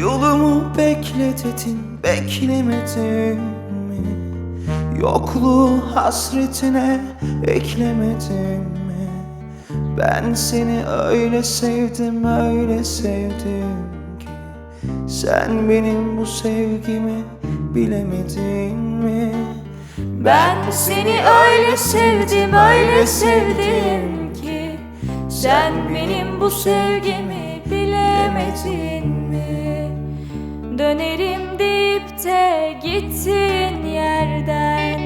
Yolumu bekletedin beklemedim mi? Yokluğu hasretine eklemedim mi? Ben seni öyle sevdim öyle sevdim ki Sen benim bu sevgimi bilemedin mi? Ben seni öyle sevdim öyle sevdim ki Sen benim bu sevgimi bilemedin? Dönerim deyip de gittin yerden.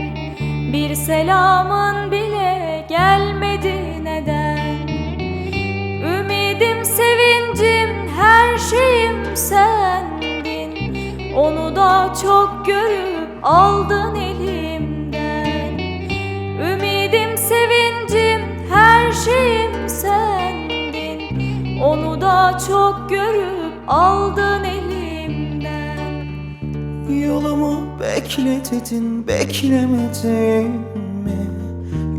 Bir selamın bile gelmedi neden? Ümidim, sevincim, her şeyim sendin. Onu da çok görüp aldın elimden. Ümidim, sevincim, her şeyim sendin. Onu da çok görüp aldın elimden Yolumu bekletedin beklemedin mi?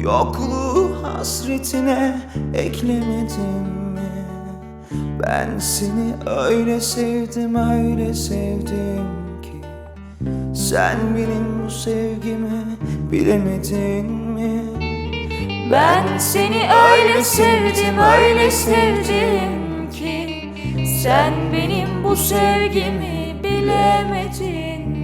Yokluğu hasretine eklemedin mi? Ben seni öyle sevdim öyle sevdim ki Sen benim bu sevgimi bilemedin mi? Ben seni öyle sevdim, öyle sevdim ki Sen benim bu sevgimi bilemedin